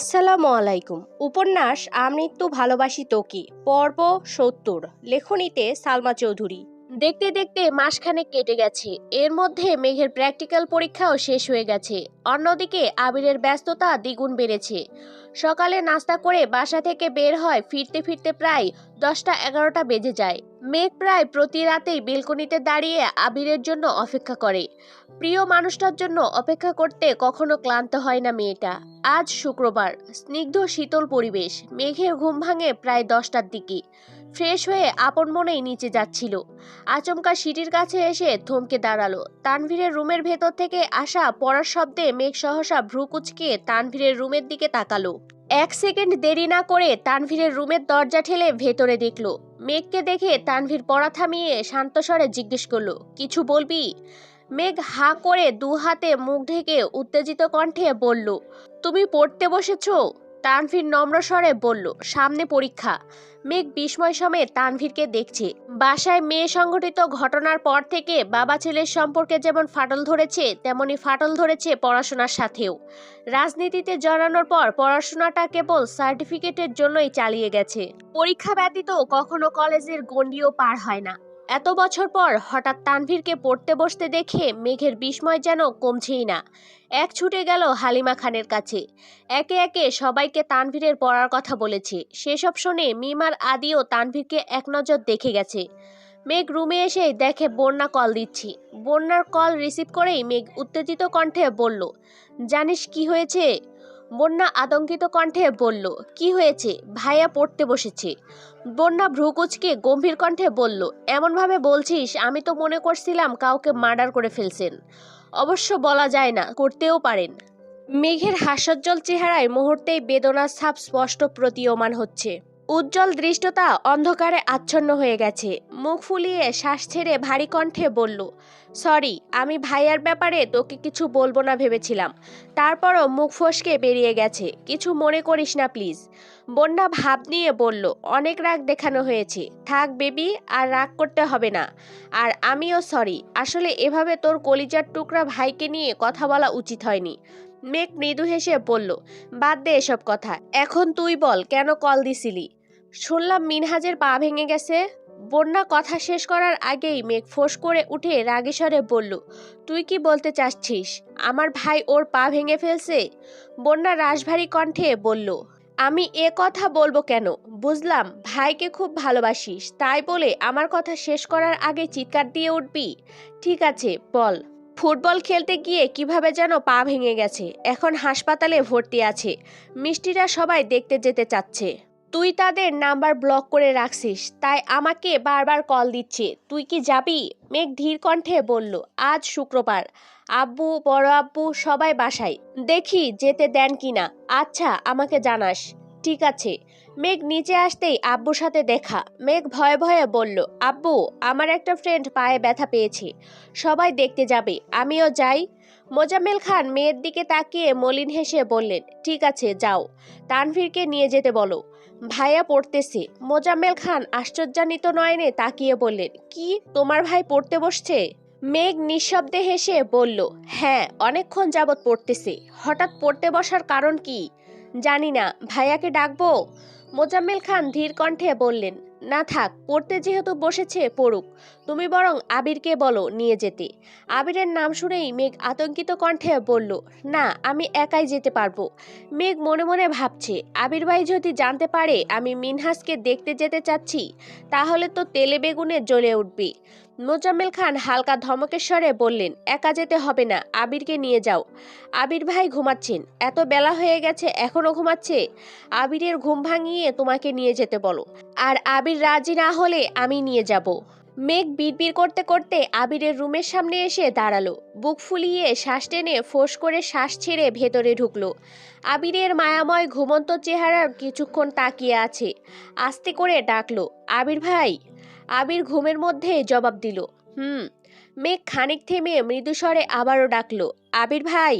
আসসালামু আলাইকুম। উপন্যাস আমৃত্যু ভালোবাসি তোকি পর্ব সত্তর লেখনীতে সালমা চৌধুরী। দেখতে দেখতে মাসখানেক কেটে গেছে। এর মধ্যে মেঘের প্র্যাকটিক্যাল পরীক্ষাও শেষ হয়ে গেছে। অন্যদিকে আবিরের ব্যস্ততা দ্বিগুণ বেড়েছে। সকালে নাস্তা করে বাসা থেকে বের হয় ফিরতে ফিরতে প্রায় দশটা এগারোটা বেজে যায়। মেঘ প্রায় প্রতি রাতেই বেলকনিতে দাঁড়িয়ে আবিরের জন্য অপেক্ষা করে। প্রিয় মানুষটার জন্য অপেক্ষা করতে কখনো ক্লান্ত হয় না মেয়েটা। আজ শুক্রবার, স্নিগ্ধ শীতল পরিবেশ, মেঘের ঘুম ভাঙে প্রায় দশটার দিকে। ফ্রেশ হয়ে আপন মনেই নিচে যাচ্ছিল। আচমকা সিটির কাছে এসে থমকে দাঁড়াল। তানভীরের রুমের ভেতর থেকে আসা পড়ার শব্দে মেঘ সহসা ভ্রু কুচকে তানভীরের রুমের দিকে তাকালো। এক সেকেন্ড দেরি না করে তানভীরের রুমের দরজা ঠেলে ভেতরে দেখল। মেঘকে দেখে তানভীর পড়া থামিয়ে শান্ত স্বরে জিজ্ঞেস করল, কিছু বলবি? মেঘ হা করে দু হাতে মুখ ঢেকে উত্তেজিত কণ্ঠে বলল, তুমি পড়তে বসেছো? তানভীর নম্র স্বরে বলল, সামনে পরীক্ষা। মেঘ বিস্ময় সমেত তানভীরকে দেখছে। বাসায় মেয়ে সংঘটিত ঘটনার পর থেকে বাবা ছেলের সম্পর্কে যেমন ফাটল ধরেছে, তেমনি ফাটল ধরেছে পড়াশোনার সাথেও। রাজনীতিতে জড়ানোর পর পড়াশোনাটা কেবল সার্টিফিকেটের জন্যই চালিয়ে গেছে। পরীক্ষা ব্যতীত কখনো কলেজের গণ্ডিও পার হয় না। এত বছর পর হঠাৎ তানভীরকে পড়তে বসতে দেখে মেঘের বিস্ময় যেন কমছেই না। এক ছুটে গেল হালিমা খানের কাছে। একে একে সবাইকে তানভীরের পড়ার কথা বলেছে। সেসব শুনে মিমার আদিও তানভীরকে এক নজর দেখে গেছে। মেঘ রুমে এসে দেখে বন্যা কল দিচ্ছি। বন্যার কল রিসিভ করেই মেঘ উত্তেজিত কণ্ঠে বলল, জানিস কি হয়েছে? বন্যা আতঙ্কিত কণ্ঠে বলল, কি হয়েছে? ভাইয়া পড়তে বসেছে। বন্যা ভ্রুকুচকে গম্ভীর কণ্ঠে বলল, এমনভাবে বলছিস, আমি তো মনে করছিলাম কাউকে মার্ডার করে ফেলছেন। অবশ্য বলা যায় না, করতেও পারেন। মেঘের হাস্যোজ্জ্বল চেহারায় মুহূর্তেই বেদনার ছাপ স্পষ্ট প্রতীয়মান হচ্ছে। উজ্জ্বল দৃষ্টতা অন্ধকারে আচ্ছন্ন হয়ে গেছে। মুখ ফুলিয়ে শ্বাস ছেড়ে ভারী কণ্ঠে বলল, সরি, আমি ভাইয়ার ব্যাপারে তোকে কিছু বলব না ভেবেছিলাম। তারপরও মুখ ফসকে বেরিয়ে গেছে, কিছু মনে করিস না, প্লিজ। বন্যা ভাব নিয়ে বলল, অনেক রাগ দেখানো হয়েছে। থাক বেবি, আর রাগ করতে হবে না। আর আমিও সরি আসলে এভাবে তোর কলিজার টুকরা ভাইকে নিয়ে কথা বলা উচিত হয়নি। মেঘ মৃদু হেসে বলল, বাদ দে এসব কথা, এখন তুই বল, কেন কল দিছিলি? শুনলাম মিনহাজের পা ভেঙে গেছে। বন্যা কথা শেষ করার আগেই মেঘ ফোঁস করে উঠে রাগেশ্বরে বলল, তুই কি বলতে চাচ্ছিস? আমার ভাই ওর পা ভেঙে ফেলছে? বন্যা রাশভারী কণ্ঠে বলল আমি এ কথা বলব কেন? বুঝলাম, ভাইকে খুব ভালোবাসিস, তাই বলে আমার কথা শেষ করার আগে চিৎকার দিয়ে উঠবি? ঠিক আছে, বল। ফুটবল খেলতে গিয়ে কীভাবে যেন পা ভেঙে গেছে, এখন হাসপাতালে ভর্তি আছে। মিষ্টিরা সবাই দেখতে যেতে চাচ্ছে। তুই তাদের নাম্বার ব্লক করে রাখছিস, তাই আমাকে বারবার কল দিচ্ছে। তুই কি যাবি? মেঘ ধীর কণ্ঠে বলল, আজ শুক্রবার। আব্বু, বড় আব্বু সবাই বাসায়। দেখি যেতে দেন কিনা আচ্ছা আমাকে জানাস। ঠিক আছে। মেঘ নিচে আসতেই আব্বুর সাথে দেখা। মেঘ ভয়ে ভয়ে বলল, আব্বু, আমার একটা ফ্রেন্ড পায়ে ব্যথা পেয়েছে। সবাই দেখতে যাবে। আমিও যাই। মোজাম্মেল খান মেয়ের দিকে তাকিয়ে মলিন হেসে বললেন, ঠিক আছে, যাও। তানভীরকে নিয়ে যেতে বলো। ভাইয়া পড়তেছে। মোজাম্মেল খান আশ্চর্যান্বিত নয়নে তাকিয়ে বললেন, কি? তোমার ভাই পড়তে বসছে? মেঘ নিঃশব্দে হেসে বলল হ্যাঁ অনেকক্ষণ যাবৎ পড়তেছে। হঠাৎ পড়তে বসার কারণ কি? জানি না। ভাইয়াকে ডাকবো? মোজাম্মেল খান ধীর কণ্ঠে বললেন, না থাক, পড়তে যেহেতু বসেছে, পড়ুক। তুমি বরং আবিরকে বলো নিয়ে যেতে। আবিরের নাম শুনেই মেঘ আতঙ্কিত কণ্ঠে বলল, না, আমি একাই যেতে পারব। মেঘ মনে মনে ভাবছে, আবির ভাই যদি জানতে পারে আমি মিনহাসকে দেখতে যেতে চাচ্ছি, তাহলে তো তেলে বেগুনে জ্বলে উঠবে। মোজাম্মেল খান হালকা ধমকেশ্বরে বললেন, একা যেতে হবে না, আবিরকে নিয়ে যাও। আবির ভাই ঘুমাচ্ছেন। এত বেলা হয়ে গেছে এখনও ঘুমাচ্ছে? আবিরের ঘুম ভাঙিয়ে তোমাকে নিয়ে যেতে বলো। আর আবির রাজি না হলে আমি নিয়ে যাব। মেঘ বিড়বিড় করতে করতে আবিরের রুমের সামনে এসে দাঁড়াল। বুক ফুলিয়ে শ্বাস টেনে ফোঁস করে শ্বাস ছেড়ে ভেতরে ঢুকলো। আবিরের মায়াময় ঘুমন্ত চেহারার কিছুক্ষণ তাকিয়ে আছে। আস্তে করে ডাকলো, আবির ভাই! আবির ঘুমের মধ্যে জবাব দিল, হুম। মেঘ খানিক থেমে মৃদুস্বরে আবারও ডাকলো, আবির ভাই।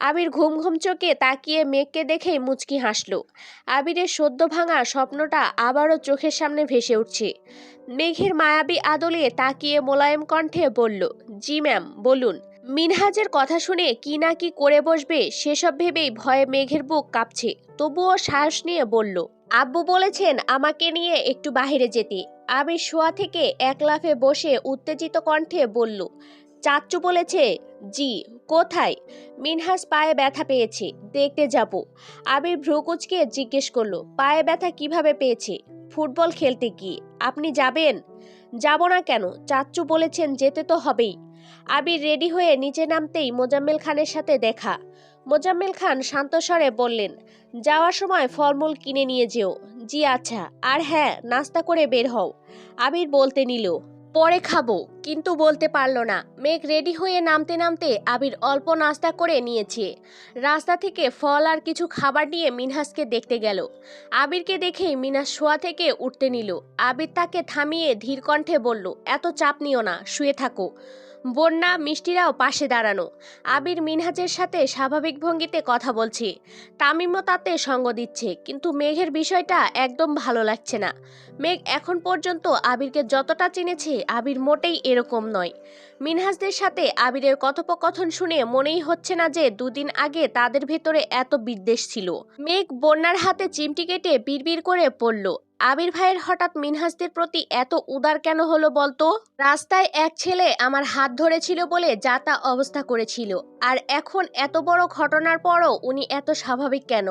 আবির ঘুম ঘুম চোখে তাকিয়ে মেঘকে দেখেই মুচকি হাসলো, আবিরের সদ্য ভাঙা স্বপ্নটা আবারও চোখের সামনে ভেসে উঠছে। মেঘের মায়াবী আদলে তাকিয়ে মোলায়েম কণ্ঠে বলল, জি ম্যাম, বলুন। মিনহাজের কথা শুনে কি না কি করে বসবে সেসব ভেবেই ভয়ে মেঘের বুক কাঁপছে, তবুও সাহস নিয়ে বলল আব্বু বলেছেন, আমাকে নিয়ে একটু বাইরে যেতে। আমি শোয়া থেকে এক লাফে বসে উত্তেজিত কণ্ঠে বলল চাচ্চু বলেছে, জি, কোথায়? মিনহাস পায়ে ব্যথা পেয়েছে, দেখতে যাব। আবির ভ্রুকুচকে জিজ্ঞেস করল, পায়ে ব্যথা কীভাবে পেয়েছে? ফুটবল খেলতে গিয়ে, আপনি যাবেন? যাব না কেন চাচ্চু বলেছেন যেতে তো হবেই। আবির রেডি হয়ে নিচে নামতেই মোজাম্মেল খানের সাথে দেখা। মোজাম্মেল খান শান্ত স্বরে বললেন যাওয়ার সময় ফলমূল কিনে নিয়ে যেও। জি আচ্ছা আর হ্যাঁ নাস্তা করে বের হও। আবির বলতে নিল, পরে খাব, কিন্তু বলতে পারল না। মেঘ রেডি হয়ে নামতে নামতে আবির অল্প নাস্তা করে নিয়েছে। রাস্তা থেকে ফল আর কিছু খাবার নিয়ে মিনহাসকে দেখতে গেল। আবিরকে দেখেই মিনহাস শোয়া থেকে উঠতে নিল। আবির তাকে থামিয়ে ধীর কণ্ঠে বলল, এত চাপ নিও না, শুয়ে থাকো। বন্যা, মিষ্টিরাও পাশে দাঁড়ানো। আবির মিনহাজের সাথে স্বাভাবিক ভঙ্গিতে কথা বলছি। তামিমও তাতে সঙ্গ দিচ্ছে, কিন্তু মেঘের বিষয়টা একদম ভালো লাগছে না। মেঘ এখন পর্যন্ত আবিরকে যতটা চিনেছে, আবির মোটেই এরকম নয়। মিনহাজদের সাথে আবিরের কথোপকথন শুনে মনেই হচ্ছে না যে দুদিন আগে তাদের ভেতরে এত বিদ্বেষ ছিল। মেঘ বন্যার হাতে চিমটি কেটে বিড়বিড় করে পড়ল। আবির ভাইয়ের হঠাৎ মিনহাসদের প্রতি এত উদার কেন হলো বলতো? রাস্তায় এক ছেলে আমার হাত ধরেছিল বলে যাতা অবস্থা করেছিল। আর এখন এত বড় ঘটনার পরও উনি এত স্বাভাবিক কেন?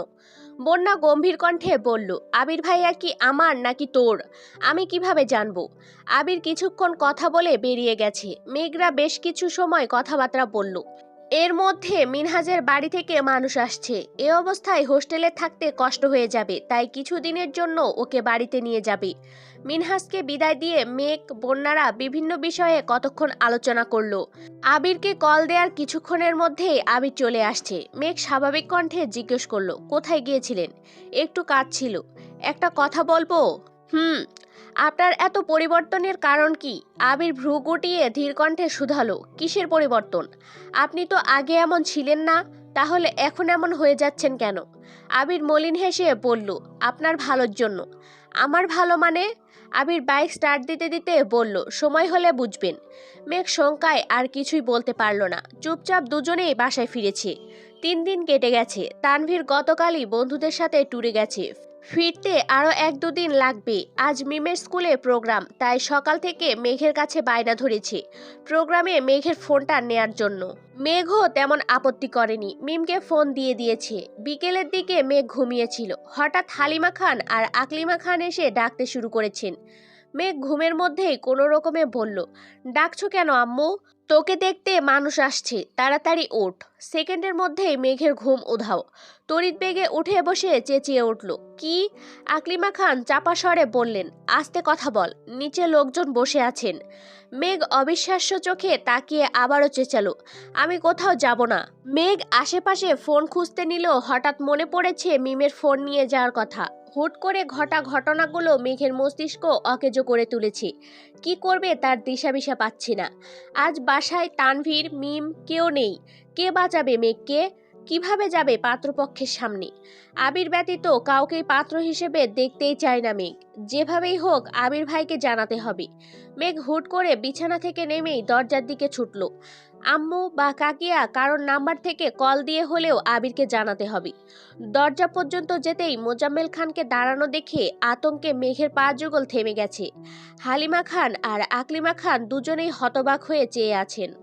বন্যা গম্ভীর কণ্ঠে বলল, আবির ভাইয়া কি আমার নাকি তোর? আমি কীভাবে জানব? আবির কিছুক্ষণ কথা বলে বেরিয়ে গেছে। মেঘরা বেশ কিছু সময় কথাবার্তা বলল। এর মধ্যে মিনহাজের বাড়ি থেকে মানুষ আসছে। এ অবস্থায় হোস্টেলে থাকতে কষ্ট হয়ে যাবে, তাই কিছুদিনের জন্য ওকে বাড়িতে নিয়ে যাবে। মিনহাজকে বিদায় দিয়ে মেঘ, বন্যারা বিভিন্ন বিষয়ে কতক্ষণ আলোচনা করল। আবিরকে কল দেওয়ার কিছুক্ষণের মধ্যেই আবির চলে আসছে। মেঘ স্বাভাবিক কণ্ঠে জিজ্ঞেস করল, কোথায় গিয়েছিলেন? একটু কাজ ছিল একটা কথা বলব? হুম। আপনার এত পরিবর্তনের কারণ কি? আবির ভ্রু গুটিয়ে ধীর কণ্ঠে শুধালো, কিসের পরিবর্তন? আপনি তো আগে এমন ছিলেন না, তাহলে এখন এমন হয়ে যাচ্ছেন কেন? আবির মলিন হেসে বলল, আপনার ভালোর জন্য। আমার ভালো মানে? আবির বাইক স্টার্ট দিতে দিতে বলল, সময় হলে বুঝবেন। মেঘ শঙ্কায় আর কিছুই বলতে পারল না। চুপচাপ দুজনেই বাসায় ফিরেছে। তিন দিন কেটে গেছে। তানভীর গতকালই বন্ধুদের সাথে ট্যুরে গেছে। ফিরতে আরও এক দুদিন লাগবে। আজ মিমের স্কুলে প্রোগ্রাম, তাই সকাল থেকে মেঘের কাছে বায়না ধরেছে। প্রোগ্রামে মেঘের ফোনটা নেয়ার জন্য। মেঘও তেমন আপত্তি করেনি। মিমকে ফোন দিয়ে দিয়েছে। বিকেলের দিকে মেঘ ঘুমিয়েছিল। হঠাৎ হালিমা খান আর আকলিমা খান এসে ডাকতে শুরু করেছেন। মেঘ ঘুমের মধ্যেই কোনো রকমে বলল, ডাকছো কেন আম্মু? তোকে দেখতে মানুষ আসছে। তাড়াতাড়ি ওঠ। সেকেন্ডের মধ্যেই মেঘের ঘুম উধাও। তড়িৎ বেগে উঠে বসে চেঁচিয়ে উঠল। কি? আকলিমা খান চাপা স্বরে বললেন, আস্তে কথা বল, নিচে লোকজন বসে আছেন মেঘ অবিশ্বাস্য চোখে তাকিয়ে আবারও চেঁচালো, আমি কোথাও যাব না মেঘ আশেপাশে ফোন খুঁজতে নিলেও হঠাৎ মনে পড়েছে মিমের ফোন নিয়ে যাওয়ার কথা। হুট করে ঘটা ঘটনাগুলো মেঘের মস্তিষ্ক অকেজো করে তুলেছে। কি করবে তার দিশাবিশা পাচ্ছি না। আজ বাসায় তানভীর, মিম কেউ নেই। কে বাঁচাবে মেঘকে? কীভাবে যাবে পাত্রপক্ষের সামনে? আবির ব্যতীত কাউকেই পাত্র হিসেবে দেখতেই চায় না মেঘ। যেভাবেই হোক, আবির ভাইকে জানাতে হবে। মেঘ হুট করে বিছানা থেকে নেমেই দরজার দিকে ছুটল। আম্মু বা কাকিয়া কারোর নাম্বার থেকে কল দিয়ে হলেও আবিরকে জানাতে হবে। দরজা পর্যন্ত যেতেই মোজাম্মেল খানকে দাঁড়ানো দেখে আতঙ্কে মেঘের পা যুগল থেমে গেছে। হালিমা খান আর আকলিমা খান দুজনেই হতবাক হয়ে চেয়ে আছেন।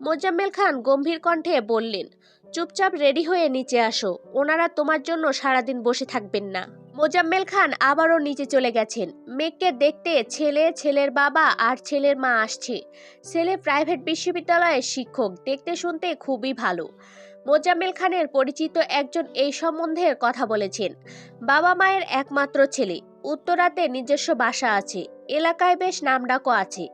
মোজাম্মেল খান গম্ভীর কণ্ঠে বললেন চুপচাপ রেডি হয়ে নিচে আসো। ওনারা তোমার জন্য সারাদিন বসে থাকবেন না। মোজাম্মেল খান আবারও নিচে চলে গেছেন। মেঘকে দেখতে ছেলে, ছেলের বাবা আর ছেলের মা আসছে। ছেলে প্রাইভেট বিশ্ববিদ্যালয়ের শিক্ষক, দেখতে শুনতে খুবই ভালো। মোজাম্মেল খানের পরিচিত একজন এই সম্বন্ধে কথা বলেছেন। বাবা মায়ের একমাত্র ছেলে, উত্তরাতে নিজস্ব বাসা আছে, এলাকায় বেশ নামডাকও আছে।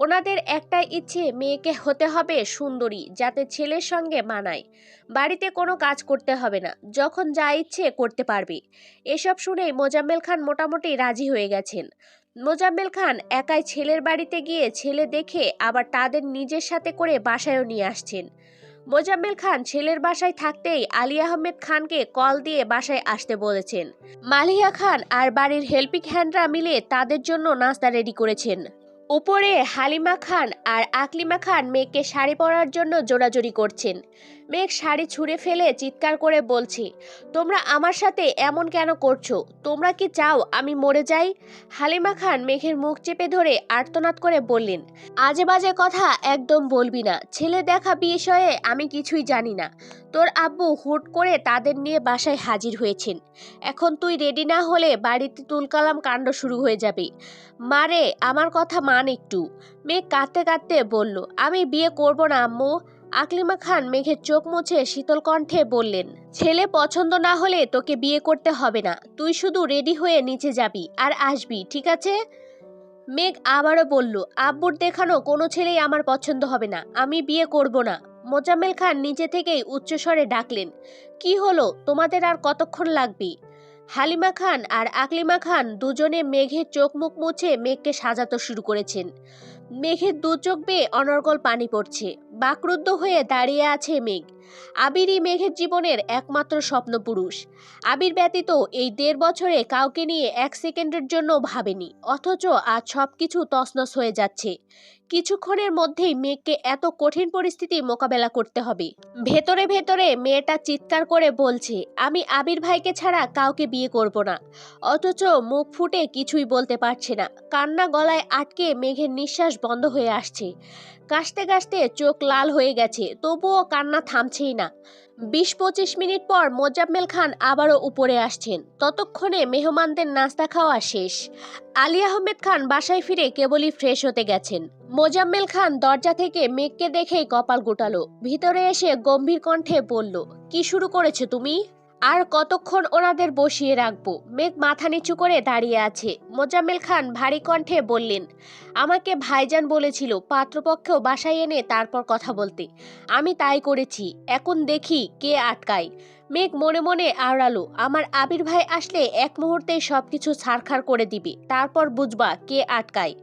ওনাদের একটাই ইচ্ছে মেয়েকে হতে হবে সুন্দরী, যাতে ছেলের সঙ্গে মানায়। বাড়িতে কোনো কাজ করতে হবে না, যখন যা ইচ্ছে করতে পারবে। এসব শুনেই মোজাম্মেল খান মোটামুটি রাজি হয়ে গেছেন। মোজাম্মেল খান একাই ছেলের বাড়িতে গিয়ে ছেলে দেখে আবার তাদের নিজের সাথে করে বাসায়ও নিয়ে আসছেন। মোজাম্মেল খান ছেলের বাসায় থাকতেই আলী আহমেদ খানকে কল দিয়ে বাসায় আসতে বলেছেন। মালিয়া খান আর বাড়ির হেল্পিং হ্যান্ডরা মিলে তাদের জন্য নাস্তা রেডি করেছেন। উপরে হালিমা খান আর আকলিমা খান মেয়েকে শাড়ি পরার জন্য জোড়াজোড়ি করছেন। মেঘ শাড়ি ছুঁড়ে ফেলে চিৎকার করে বলছে, তোমরা আমার সাথে এমন কেন করছ? তোমরা কি চাও আমি মরে যাই? হালিমা খান মেঘের মুখ চেপে ধরে আর্তনাদ করে বললেন, আজে বাজে কথা একদম বলবি না। ছেলে দেখা বিষয়ে আমি কিছুই জানি না। তোর আব্বু হুট করে তাদের নিয়ে বাসায় হাজির হয়েছেন। এখন তুই রেডি না হলে বাড়িতে তুলকালাম কাণ্ড শুরু হয়ে যাবে। মারে আমার কথা মান একটু। মেঘ কাঁদতে কাঁদতে বলল, আমি বিয়ে করব না আম্মু। আকলিমা খান মেঘের চোখ মুছে শীতল কণ্ঠে বললেন, ছেলে পছন্দ না হলে তোকে বিয়ে করতে হবে না। তুই শুধু রেডি হয়ে নিচে যাবি আর আসবি, ঠিক আছে? মেঘ আবারও বলল, আব্বুর দেখানো কোনো ছেলেই আমার পছন্দ হবে না। আমি বিয়ে করব না। মোজাম্মেল খান নিচে থেকেই উচ্চস্বরে ডাকলেন, কি হলো? তোমাদের আর কতক্ষণ লাগবে? হালিমা খান আর আকলিমা খান দুজনে মেঘের চোখ মুখ মুছে মেঘকে সাজাতে শুরু করেছেন। মেঘের দু চোখ বেয়ে অনর্গল পানি পড়ছে। বাকরুদ্ধ হয়ে দাঁড়িয়ে আছে মেঘ। আবিরই মেঘের জীবনের একমাত্র স্বপ্ন পুরুষ। আবির ব্যতীত এই দেড় বছরে কাউকে নিয়ে এক সেকেন্ডের জন্য ভাবেনি, অথচ আজ সব কিছু তছনছ হয়ে যাচ্ছে। কিছুক্ষণের মধ্যেই মেঘকে এত কঠিন পরিস্থিতি মোকাবেলা করতে হবে। ভেতরে ভেতরে মেয়েটা চিৎকার করে বলছে, আমি আবির ভাইকে ছাড়া কাউকে বিয়ে করব না। অথচ মুখ ফুটে কিছুই বলতে পারছে না। কান্না গলায় আটকে মেঘের নিঃশ্বাস বন্ধ হয়ে আসছে। কাশতে কাশতে চোখ লাল হয়ে গেছে, তবুও কান্না থামছেই না। বিশ পঁচিশ মিনিট পর মোজাম্মেল খান আবারও উপরে আসছেন। ততক্ষণে মেহমানদের নাস্তা খাওয়া শেষ। আলী আহমেদ খান বাসায় ফিরে কেবলই ফ্রেশ হতে গেছেন। মোজাম্মেল খান দরজা থেকে মেঘকে দেখেই কপাল গোটালো। ভিতরে এসে গম্ভীর কণ্ঠে বলল, কি শুরু করেছ তুমি? আর কতক্ষণ ওনাদের বসিয়ে রাখব? মেঘ মাথা নিচু করে দাঁড়িয়ে আছে। মোজাম্মেল খান ভারী কণ্ঠে বললেন, আমাকে ভাইজান বলেছিল পাত্রপক্ষেও বাসায় এনে তারপর কথা বলতে। আমি তাই করেছি। এখন দেখি কে আটকায়। মেঘ মনে মনে আওড়ালো, আমার আবির ভাই আসলে এক মুহূর্তেই সবকিছু ছারখার করে দিবে। তারপর বুঝবা কে আটকায়।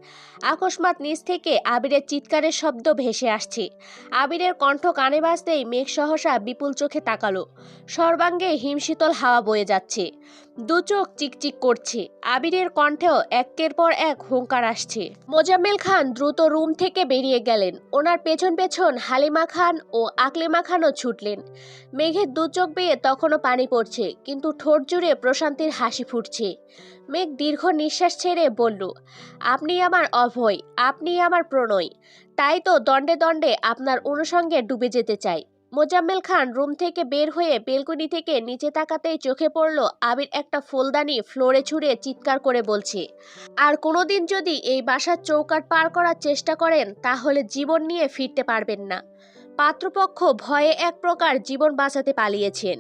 আকস্মাৎ নিচ থেকে আবিরের চিৎকারের শব্দ ভেসে আসছে। আবিরের কণ্ঠ কানে বাজতেই মেঘ সহসা বিপুল চোখে তাকালো। সর্বাঙ্গে হিমশীতল হাওয়া বয়ে যাচ্ছে। দু চোখ চিকচিক করছে। আবিরের কণ্ঠেও একের পর এক হুঙ্কার আসছে। মোজাম্মেল খান দ্রুত রুম থেকে বেরিয়ে গেলেন। ওনার পেছন পেছন হালিমা খান ও আকলিমা খানও ছুটলেন। মেঘের দু চোখ বেয়ে তখনও পানি পড়ছে, কিন্তু ঠোঁট জুড়ে প্রশান্তির হাসি ফুটছে। মেঘ দীর্ঘ নিঃশ্বাস ছেড়ে বলল, আপনি আমার অভয়, আপনি আমার প্রণয়। তাই তো দণ্ডে দণ্ডে আপনার অনুষঙ্গে ডুবে যেতে চাই। মোজাম্মেল খান রুম থেকে বের হয়ে বেলকনি থেকে নিচে তাকাতেই চোখে পড়ল আবির একটা ফুলদানি ফ্লোরে ছুঁড়ে চিৎকার করে বলছে, আর কোনোদিন যদি এই বাসার চৌকাট পার করার চেষ্টা করেন, তাহলে জীবন নিয়ে ফিরতে পারবেন না। পাত্রপক্ষ ভয়ে এক প্রকার জীবন বাঁচাতে পালিয়েছেন।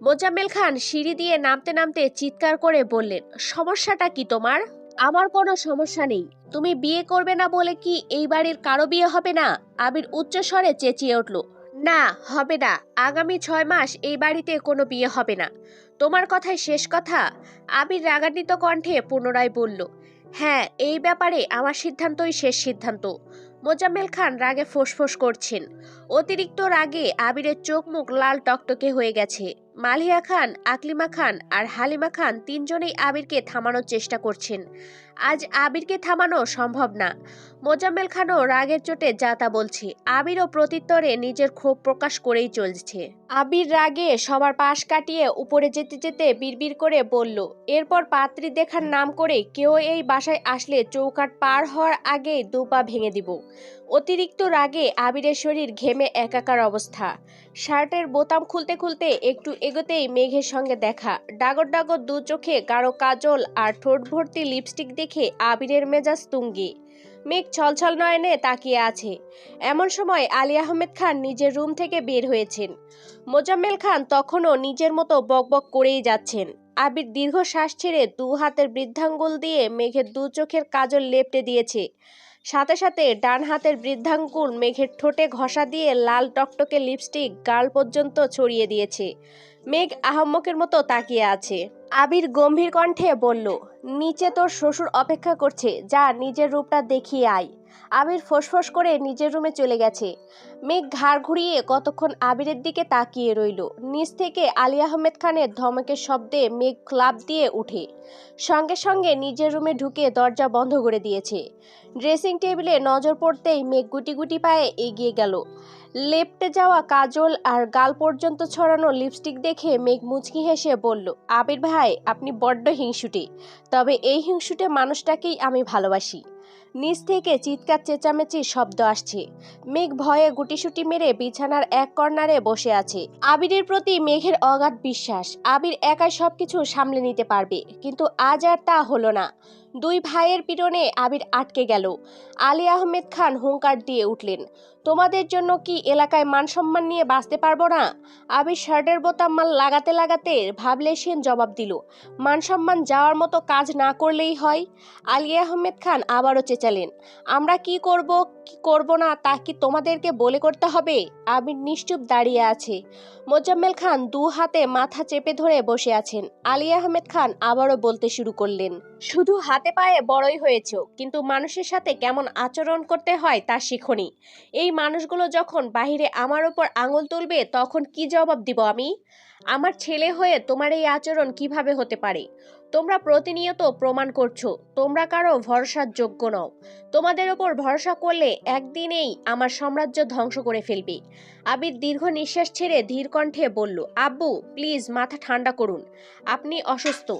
মোজাম্মেল খান সিঁড়ি দিয়ে নামতে নামতে চিৎকার করে বললেন, সমস্যাটা কি তোমার? আমার কোনো সমস্যা নেই। তুমি বিয়ে করবে না বলে কি এই বাড়ির কারও বিয়ে হবে না? আবির উচ্চস্বরে চেঁচিয়ে উঠল, না, হবে না। আগামী ছয় মাস এই বাড়িতে কোনো বিয়ে হবে না। তোমার কথাই শেষ কথা? আবির রাগান্বিত কণ্ঠে পুনরায় বলল হ্যাঁ এই ব্যাপারে আমার সিদ্ধান্তই শেষ সিদ্ধান্ত। মোজাম্মেল খান রাগে ফোঁসফোঁস করছেন। অতিরিক্ত রাগে আবিরের চোখ মুখ লাল টকটকে হয়ে গেছে। মালিয়া খান আকলিমা খান আর হালিমা খান তিনজনেই আবিরকে থামানোর চেষ্টা করছেন। আজ আবিরকে থামানো সম্ভব না। মোজাম্মেল খানও রাগের চোটে যা তা বলছে। আবিরও প্রত্যুত্তরে নিজের ক্ষোভ প্রকাশ করেই চলছে। আবির রাগে সবার পাশ কাটিয়ে উপরে যেতে যেতে বিড়বিড় করে বলল, এরপর পাত্রী দেখার নাম করে কেউ এই বাসায় আসলে চৌকাট পার হওয়ার আগেই দু পা ভেঙে দিব। অতিরিক্ত রাগে আবিরের শরীর ঘেমে একাকার অবস্থা। শার্টের বোতাম খুলতে খুলতে একটু এগোতেই মেঘের সঙ্গে দেখা। ডাগর ডাগর দু চোখে গাঢ় কাজল আর ঠোঁট ভর্তি লিপস্টিক দেখে আবিরের মেজাজ তুঙ্গে। মেঘ ছলছল নয়নে তাকিয়ে আছে। এমন সময় আলী আহমেদ খান নিজের রুম থেকে বের হয়েছেন। মোজাম্মেল খান তখনও নিজের মতো বকবক করেই যাচ্ছেন। আবির দীর্ঘ শ্বাস ছেড়ে দু হাতের বৃদ্ধাঙ্গুল দিয়ে মেঘের দু চোখের কাজল লেপটে দিয়েছে। সাথে সাথে ডান হাতের বৃদ্ধাঙ্কুল মেঘের ঠোঁটে ঘষা দিয়ে লাল টকটকে লিপস্টিক গাল পর্যন্ত ছড়িয়ে দিয়েছে। মেঘ আহম্মকের মতো তাকিয়ে আছে। আবির গম্ভীর কণ্ঠে বলল, নিচে তোর শ্বশুর অপেক্ষা করছে, যা নিজের রূপটা দেখিয়ে আয়। আবির ফোঁসফোঁস করে নিজের রুমে চলে গেছে। মেঘ ঘাড় ঘুরিয়ে কতক্ষণ আবিরের দিকে তাকিয়ে রইল। নিচ থেকে আলী আহমেদ খানের ধমকের শব্দে মেঘ ক্লাব দিয়ে উঠে। সঙ্গে সঙ্গে নিজের রুমে ঢুকে দরজা বন্ধ করে দিয়েছে। ড্রেসিং টেবিলে নজর পড়তেই মেঘ গুটি গুটি পায়ে এগিয়ে গেল। লেপটে যাওয়া কাজল আর গাল পর্যন্ত ছড়ানো লিপস্টিক দেখে মেঘ মুচকি হেসে বলল, আবির ভাই, আপনি বড্ড হিংসুটে। তবে এই হিংসুটে মানুষটাকেই আমি ভালোবাসি। নিচ থেকে চিৎকার, চেঁচামেচি শব্দ আসছে। মেঘ ভয়ে গুটিসুটি মেরে বিছানার এক কর্নারে বসে আছে। আবিরের প্রতি মেঘের অগাধ বিশ্বাস। আবির একাই সবকিছু সামলে নিতে পারবে। কিন্তু আজ আর তা হলো না। দুই ভাইয়ের পীড়নে আবির আটকে গেল। আলী আহমেদ খান হুঙ্কার দিয়ে উঠলেন। তোমাদের জন্য কি এলাকায় মান সম্মান নিয়ে বাঁচতে পারব না? আমি শার্টের বোতাম মাল লাগাতে লাগাতে ভাবলে সেন জবাব দিল মান সম্মান যাওয়ার মতো কাজ না করলেই হয়। আলী আহমেদ খান আবারও চেঁচালেন, আমরা কি করব কি করব না তা কি তোমাদেরকে বলে করতে হবে? আবির নিশ্চুপ দাঁড়িয়ে আছে। মোজাম্মেল খান দু হাতে মাথা চেপে ধরে বসে আছেন। আলী আহমেদ খান আবারও বলতে শুরু করলেন, শুধু হাতে পায়ে বড়ই হয়েছ, কিন্তু মানুষের সাথে কেমন আচরণ করতে হয় তা শিখনি। এই মানুষগুলো যখন বাহিরে আমার ওপর আঙুল তুলবে, তখন কি জবাব দিব আমি? আমার ছেলে হয়ে তোমার এই আচরণ কীভাবে হতে পারে? তোমরা প্রতিনিয়ত প্রমাণ করছ, তোমরা কারও ভরসার যোগ্য নও। তোমাদের ওপর ভরসা করলে একদিনেই আমার সাম্রাজ্য ধ্বংস করে ফেলবে। আবির দীর্ঘ নিঃশ্বাস ছেড়ে ধীর কণ্ঠে বলল, আব্বু, প্লিজ মাথা ঠান্ডা করুন। আপনি অসুস্থ।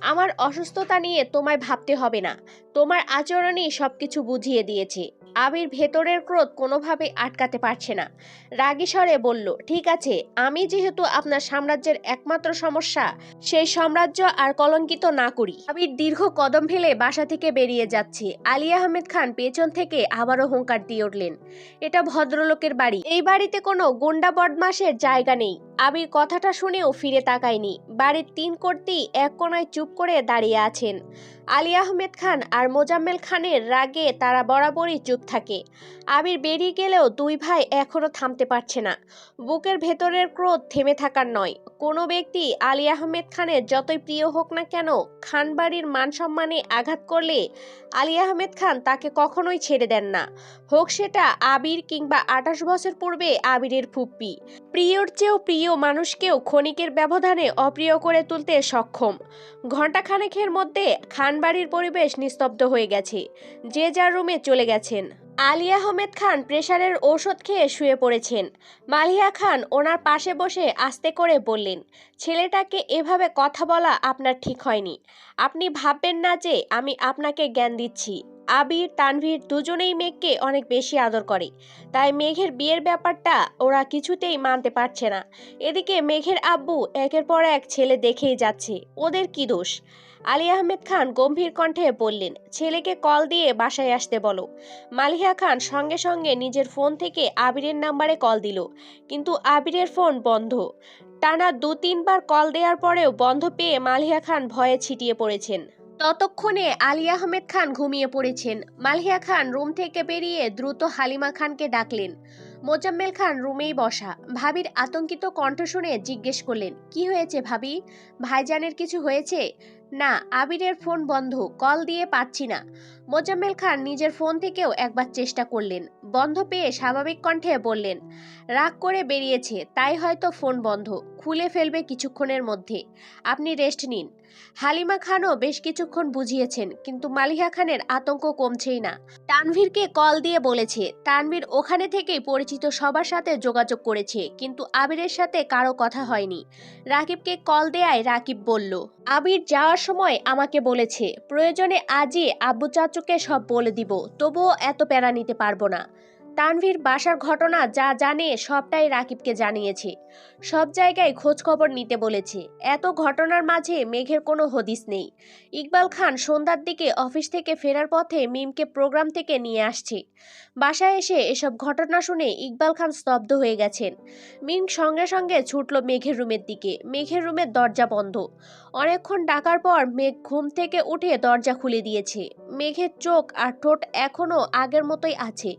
আমার অসুস্থতা নিয়ে তোমায় ভাবতে হবে না। তোমার আচরণই সবকিছু বুঝিয়ে দিয়েছে। আবির ভেতরের ক্রোধ কোনোভাবে আটকাতে পারছে না। রাগী স্বরে বলল, ঠিক আছে, আমি যেহেতু আপনার সাম্রাজ্যের একমাত্র সমস্যা, সেই সাম্রাজ্য আর কলঙ্কিত না করি। আবির দীর্ঘ কদম ফেলে বাসা থেকে বেরিয়ে যাচ্ছে। আলী আহমেদ খান পেছন থেকে আবারও হুঙ্কার দিয়ে উঠলেন। এটা ভদ্রলোকের বাড়ি। এই বাড়িতে কোনো গুন্ডা বদমাশের জায়গা নেই। আবির কথাটা শুনেও ফিরে তাকায়নি। বাড়ির তিন কর্তি এক কোনায় চুপ করে দাঁড়িয়ে আছেন। আলী আহমেদ খান আর মোজাম্মেল খানের রাগে তারা বরাবরই চুপ থাকে। আবির বেরিয়ে গেলেও দুই ভাই এখনও থামতে পারছে না। বুকের ভেতরের ক্রোধ থেমে থাকার নয়। কোনো ব্যক্তি আলী আহমেদ খানের যতই প্রিয় হোক না কেন খান বাড়ির মান সম্মানে আঘাত করলে আলী আহমেদ খান তাকে কখনোই ছেড়ে দেন না। হোক সেটা আবির কিংবা আঠাশ বছর পূর্বে আবিরের ফুপ্পি। প্রিয়র চেয়েও প্রিয় মানুষকেও ক্ষণিকের ব্যবধানে অপ্রিয় করে তুলতে সক্ষম। ঘণ্টাখানেকের মধ্যে খানবাড়ির পরিবেশ নিস্তব্ধ হয়ে গেছে। যে যার রুমে চলে গেছেন। আলী আহমেদ খান প্রেশারের ঔষধ খেয়ে শুয়ে পড়েছেন। মালিয়া খান ওনার পাশে বসে আস্তে করে বললেন, ছেলেটাকে এভাবে কথা বলা আপনার ঠিক হয়নি। আপনি ভাববেন না যে আমি আপনাকে জ্ঞান দিচ্ছি। আবির, তানভীর দুজনেই মেঘকে অনেক বেশি আদর করে। তাই মেঘের বিয়ের ব্যাপারটা ওরা কিছুতেই মানতে পারছে না। এদিকে মেঘের আব্বু একের পর এক ছেলে দেখেই যাচ্ছে। ওদের কি দোষ? আলী আহমেদ খান গম্ভীর কণ্ঠে বললেন, ছেলেকে কল দিয়ে বাসায় আসতে বলো। মালিহা খান সঙ্গে সঙ্গে নিজের ফোন থেকে আবিরের নাম্বারে কল দিল। কিন্তু আবিরের ফোন বন্ধ। টানা দু তিনবার কল দেওয়ার পরেও বন্ধ পেয়ে মালিহা খান ভয়ে ছিটিয়ে পড়েছেন। ততক্ষণে আলী আহমেদ খান ঘুমিয়ে পড়েছেন। মালহিয়া খান রুম থেকে বেরিয়ে দ্রুত হালিমা খানকে ডাকলেন। মোজাম্মেল খান রুমেই বসা। ভাবির আতঙ্কিত কণ্ঠ শুনে জিজ্ঞেস করলেন, কি হয়েছে ভাবি? ভাইজানের কিছু হয়েছে? না, আবিরের ফোন বন্ধ। কল দিয়ে পাচ্ছি না। মোজাম্মেল খান নিজের ফোন থেকেও একবার চেষ্টা করলেন। বন্ধ পেয়ে স্বাভাবিক কণ্ঠে বললেন, রাগ করে বেরিয়েছে, তাই হয়তো ফোন বন্ধ। খুলে ফেলবে কিছুক্ষণের মধ্যে। আপনি রেস্ট নিন। হালিমা খানও বেশ কিছুক্ষণ বুঝিয়েছেন, কিন্তু মালিহা খানের আতঙ্ক কমছেই না। তানভীরকে কল দিয়ে বলেছে, তানভীর ওখানে থেকেই পরিচিত সবার সাথে যোগাযোগ করেছে, কিন্তু আবিরের সাথে কারও কথা হয়নি। রাকিবকে কল দেয়ায় রাকিব বলল, আবির যাওয়ার সময় আমাকে বলেছে, প্রয়োজনে আজই আব্বু চাচুকে সব বলে দিব, তবুও এত প্যারা নিতে পারব না। তানভীর বাসার ঘটনা যা জানে সবটাই রাকিবকে জানিয়েছে। সব জায়গায় খোঁজ খবর নিতে বলেছে। এত ঘটনার মাঝে মেঘের কোনো হদিস নেই। ইকবাল খান সন্ধ্যার দিকে অফিস থেকে ফেরার পথে মিমকে প্রোগ্রাম থেকে নিয়ে আসছে। বাসায় এসে এসব ঘটনা শুনে ইকবাল খান স্তব্ধ হয়ে গেছেন। মিম সঙ্গে সঙ্গে ছুটল মেঘের রুমের দিকে। মেঘের রুমের দরজা বন্ধ। অনেকক্ষণ ডাকার পর মেঘ ঘুম থেকে উঠে দরজা খুলে দিয়েছে। মেঘের চোখ আর ঠোঁট এখনও আগের মতোই আছে।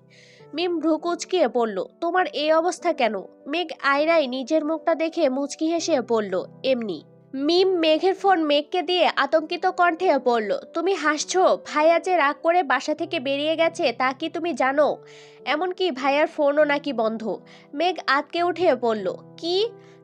মিম ভ্রু কুচকিয়ে বলল তোমার এই অবস্থা কেন? মেঘ আয়রাই নিজের মুখটা দেখে মুচকি হেসে পড়ল, এমনি। মিম মেঘের ফোন মেঘকে দিয়ে আতঙ্কিত কণ্ঠে পড়ল তুমি হাসছো? ভাইয়া যে রাগ করে বাসা থেকে বেরিয়ে গেছে তা কি তুমি জানো? এমনকি ভাইয়ার ফোনও নাকি বন্ধ। মেঘ আতকে উঠে পড়ল কি?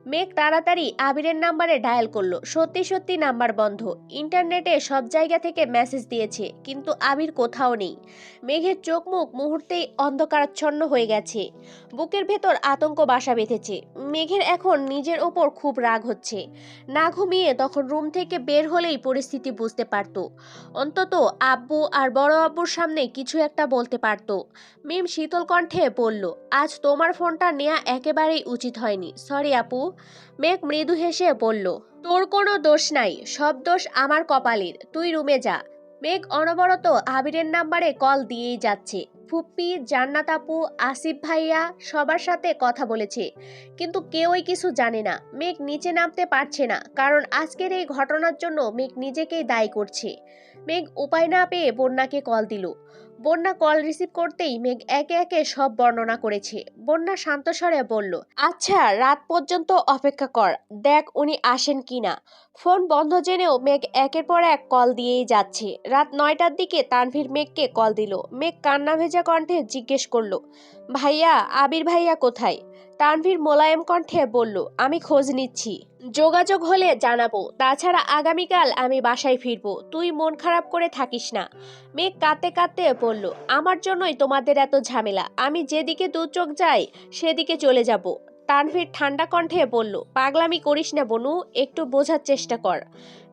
মেঘ তাড়াতাড়ি আবিরের নাম্বারে ডায়াল করল। সত্যি সত্যি নাম্বার বন্ধ। ইন্টারনেটে সব জায়গা থেকে মেসেজ দিয়েছে, কিন্তু আবির কোথাও নেই। মেঘের চোখ মুখ মুহূর্তেই অন্ধকারাচ্ছন্ন হয়ে গেছে। বুকের ভেতর আতঙ্ক বাসা বেঁধেছে। মেঘের এখন নিজের ওপর খুব রাগ হচ্ছে। না ঘুমিয়ে তখন রুম থেকে বের হলেই পরিস্থিতি বুঝতে পারত। অন্তত আব্বু আর বড় আব্বুর সামনে কিছু একটা বলতে পারত। মিম শীতল কণ্ঠে বলল, আজ তোমার ফোনটা নেওয়া একেবারেই উচিত হয়নি। সরি আপু। মেঘ মৃদু হেসে বলল, তোর কোনো দোষ নাই, সব দোষ আমার কপালের, তুই রুমে যা। মেঘ অনবরত আবিরের নাম্বারে কল দিয়েই যাচ্ছে। ফুপ্পি, জান্নাত আপু, আসিফ ভাইয়া সবার সাথে কথা বলেছে, কিন্তু কেউই কিছু জানে না। মেঘ নিচে নামতে পারছে না, কারণ আজকের এই ঘটনার জন্য মেঘ নিজেকেই দায়ী করছে। মেঘ উপায় না পেয়ে বন্যাকে কল দিল। বন্যা কল রিসিভ করতেই মেঘ একে একে সব বর্ণনা করেছে। বন্যা শান্ত স্বরে বলল আচ্ছা রাত পর্যন্ত অপেক্ষা কর, দেখ উনি আসেন কিনা। ফোন বন্ধ জেনেও মেঘ একের পর এক কল দিয়েই যাচ্ছে। রাত নয়টার দিকে তানভীর মেঘকে কল দিল। মেঘ কান্না ভেজা কণ্ঠে জিজ্ঞেস করল, ভাইয়া, আবির ভাইয়া কোথায়? তানভীর মোলায়েম কণ্ঠে বলল, আমি খোঁজ নিচ্ছি। যোগাযোগ হলে জানাব। তাছাড়া আগামীকাল আমি বাসায় ফিরবো। তুই মন খারাপ করে থাকিস না। মেঘ কাঁদতে কাঁদতে বলল, আমার জন্যই তোমাদের এত ঝামেলা। আমি যেদিকে দু চোখ যাই, সেদিকে চলে যাব। তানভীর ঠান্ডা কণ্ঠে বলল, পাগলামি করিস না বনু, একটু বোঝার চেষ্টা কর।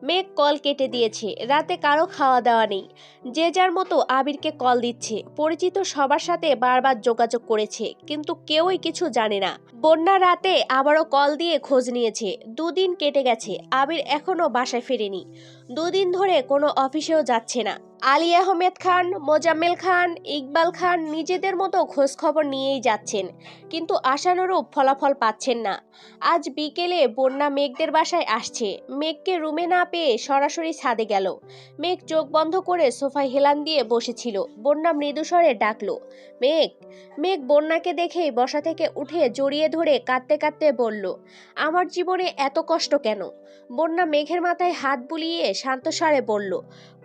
মেঘ কল কেটে দিয়েছে, রাতে কারও খাওয়া দাওয়া নেই। যে যার মতো আবিরকে কল দিচ্ছে। পরিচিত সবার সাথে বারবার যোগাযোগ করেছে, কিন্তু কেউই কিছু জানে না। বন্যা রাতে আবারও কল দিয়ে খোঁজ নিয়েছে। দুদিন কেটে গেছে, আবির এখনও বাসায় ফেরেনি। দুদিন ধরে কোনো অফিসেও যাচ্ছে না। আলী আহমেদ খান, মোজাম্মেল খান, ইকবাল খান নিজেদের মতো খোঁজ খবর নিয়েই যাচ্ছেন, কিন্তু আশানুরূপ ফলাফল পাচ্ছেন না। আজ বিকেলে বন্যা মেঘদের বাসায় আসছে। মেঘকে রুমে না পেয়ে সরাসরি ছাদে গেল। মেঘ চোখ বন্ধ করে সোফায় হেলান দিয়ে বসেছিল। বন্যা মৃদুস্বরে ডাকলো, মেঘ মেঘ বন্যাকে দেখেই বসা থেকে উঠে জড়িয়ে ধরে কাঁদতে কাঁদতে বলল, আমার জীবনে এত কষ্ট কেন? বন্যা মেঘের মাথায় হাত বুলিয়ে শান্তস্বরে বলল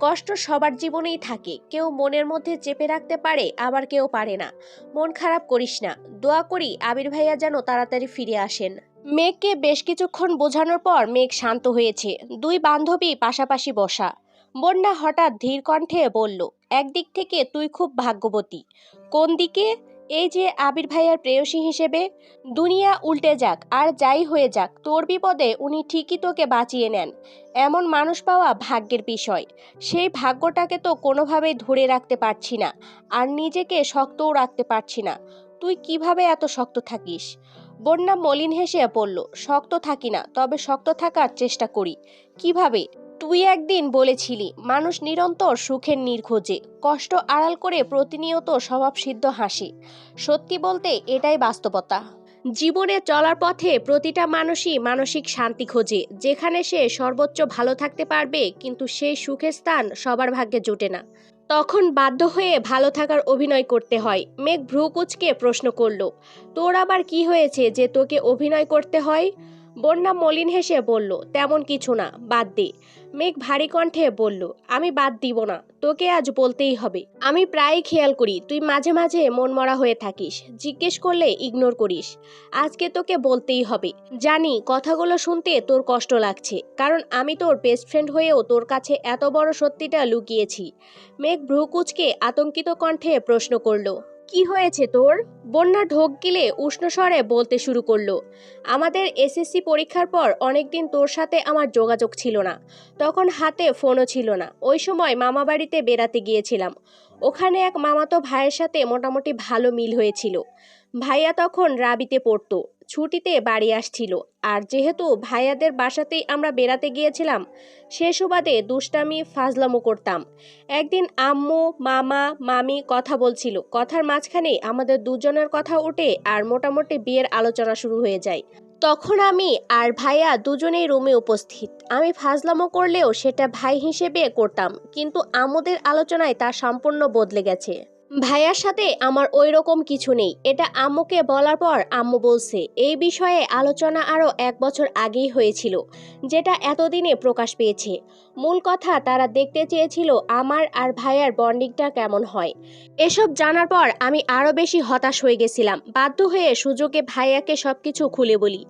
কষ্ট সবার জীবনেই থাকে। কেউ মনের মধ্যে চেপে রাখতে পারে, আবার কেউ পারে না। মন খারাপ করিস না। দোয়া করি আবির ভাইয়া যেন তাড়াতাড়ি ফিরে আসেন। মেঘকে বেশ কিছুক্ষণ বোঝানোর পর মেঘ শান্ত হয়েছে। দুই বান্ধবী পাশাপাশি বসা। বন্যা হঠাৎ ধীর কণ্ঠে বলল, একদিক থেকে তুই খুব ভাগ্যবতী। কোন দিকে? এই যে আবির ভাইয়ার প্রেয়সী হিসেবে, দুনিয়া উল্টে যাক আর যাই হয়ে যাক, তোর বিপদে উনি ঠিকই তোকে বাঁচিয়ে নেন। এমন মানুষ পাওয়া ভাগ্যের বিষয়। সেই ভাগ্যটাকে তো কোনোভাবেই ধরে রাখতে পারছি না, আর নিজেকে শক্তও রাখতে পারছি না। তুই কীভাবে এত শক্ত থাকিস? বন্যা মলিন হেসে বলল, শক্ত থাকি না, তবে শক্ত থাকার চেষ্টা করি। কীভাবে? তুই একদিন বলেছিলি, মানুষ নিরন্তর সুখের নির্খোঁজে কষ্ট আড়াল করে প্রতিনিয়ত স্বভাবসিদ্ধ হাসি। সত্যি বলতে এটাই বাস্তবতা। জীবনে চলার পথে প্রতিটা মানুষই মানসিক শান্তি খোঁজে, যেখানে সে সর্বোচ্চ ভালো থাকতে পারবে, কিন্তু সেই সুখের স্থান সবার ভাগ্যে জোটে না। তখন বাধ্য হয়ে ভালো থাকার অভিনয় করতে হয়, মেঘ ভ্রুকুচকে প্রশ্ন করল, তোর আবার কি হয়েছে যে তোকে অভিনয় করতে হয়? বন্যা মলিন হেসে বলল, তেমন কিছু না, বাদ দে। মেঘ ভারী কণ্ঠে বলল, আমি বাদ দিব না, তোকে আজ বলতেই হবে। আমি প্রায় খেয়াল করি, তুই মাঝে মাঝে মনমরা হয়ে থাকিস, জিজ্ঞেস করলে ইগনোর করিস। আজকে তোকে বলতেই হবে। জানি, কথাগুলো শুনতে তোর কষ্ট লাগছে, কারণ আমি তোর বেস্ট ফ্রেন্ড হয়েও তোর কাছে এত বড় সত্যিটা লুকিয়েছি। মেঘ ভ্রুকুচকে আতঙ্কিত কণ্ঠে প্রশ্ন করল কি হয়েছে তোর? বন্যা ঢোক গিলে উষ্ণ স্বরে বলতে শুরু করল। আমাদের এসএসসি পরীক্ষার পর অনেকদিন তোর সাথে আমার যোগাযোগ ছিল না। তখন হাতে ফোনও ছিল না। ওই সময় মামা বাড়িতে বেড়াতে গিয়েছিলাম। ওখানে এক মামাতো ভাইয়ের সাথে মোটামুটি ভালো মিল হয়েছিল। ভাইয়া তখন রাবিতে পড়তো। ছুটিতে বাড়ি আসছিল। আর যেহেতু ভাইয়াদের বাসাতেই আমরা বেড়াতে গিয়েছিলাম, সে সুবাদে দুষ্টামি, ফাজলামো করতাম। একদিন আম্মু, মামা, মামি কথা বলছিল। কথার মাঝখানে আমাদের দুজনের কথা ওঠে আর মোটামুটি বিয়ের আলোচনা শুরু হয়ে যায়। তখন আমি আর ভাইয়া দুজনেই রুমে উপস্থিত। আমি ফাজলামো করলেও সেটা ভাই হিসেবে করতাম, কিন্তু আমাদের আলোচনায় তা সম্পূর্ণ বদলে গেছে। ভাইয়ার সাথে আমার ওই রকম কিছু নেই। এটা আম্মুকে বলার পর আম্মু বলছে, এই বিষয়ে আলোচনা আরও এক বছর আগেই হয়েছিল, যেটা এতদিনে প্রকাশ পেয়েছে। মূল কথা, তারা দেখতে চেয়েছিল আমার আর ভাইয়ার বন্ডিংটা কেমন হয়। এসব জানার পর আমি আরও বেশি হতাশ হয়ে গেছিলাম। বাধ্য হয়ে সুযোগে ভাইয়াকে সব কিছু খুলে বলি।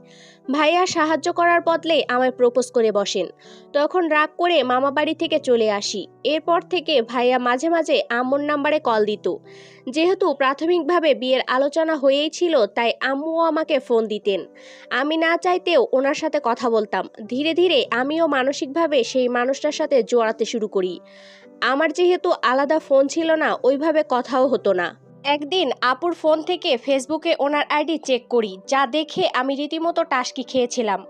ভাইয়া সাহায্য করার বদলে আমায় প্রপোজ করে বসেন। তখন রাগ করে মামা বাড়ি থেকে চলে আসি। এরপর থেকে ভাইয়া মাঝে মাঝে আম্মুর নাম্বারে কল দিত। যেহেতু প্রাথমিকভাবে বিয়ের আলোচনা হয়েই ছিল, তাই আম্মুও আমাকে ফোন দিতেন। আমি না চাইতেও ওনার সাথে কথা বলতাম। ধীরে ধীরে আমিও মানসিকভাবে সেই মানুষটার সাথে জোড়াতে শুরু করি। আমার যেহেতু আলাদা ফোন ছিল না, ওইভাবে কথাও হতো না। একদিন আপুর ফোন থেকে ফেসবুকে ওনার আইডি চেক করি, যা দেখে আমি রীতিমতো টাস্কি খেয়েছিলাম।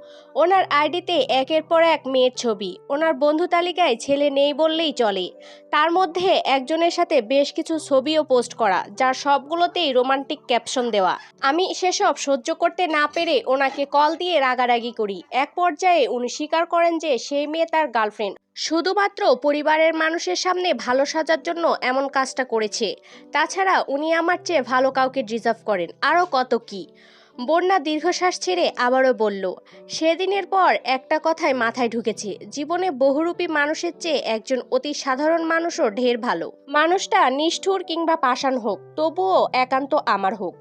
ওনার আইডিতে একের পর এক মেয়ের ছবি। ওনার বন্ধু তালিকায় ছেলে নেই বললেই চলে। তার মধ্যে একজনের সাথে বেশ কিছু ছবিও পোস্ট করা, যার সবগুলোতেই রোমান্টিক ক্যাপশন দেওয়া। আমি সেসব সহ্য করতে না পেরে ওনাকে কল দিয়ে রাগারাগি করি। এক পর্যায়ে উনি স্বীকার করেন যে সেই মেয়ে তার গার্লফ্রেন্ড। শুধুমাত্র পরিবারের মানুষের সামনে ভালো সাজার জন্য এমন কাজটা করেছে। তাছাড়া উনি আমার চেয়ে ভালো কাউকে ডিজার্ভ করেন। আরও কত কি? বন্যা দীর্ঘশ্বাস ছেড়ে আবারও বলল, সেদিনের পর একটা কথাই মাথায় ঢুকেছে। জীবনে বহুরূপী মানুষের চেয়ে একজন অতি সাধারণ মানুষও ঢের ভালো। মানুষটা নিষ্ঠুর কিংবা পাষাণ হোক, তবুও একান্ত আমার হোক।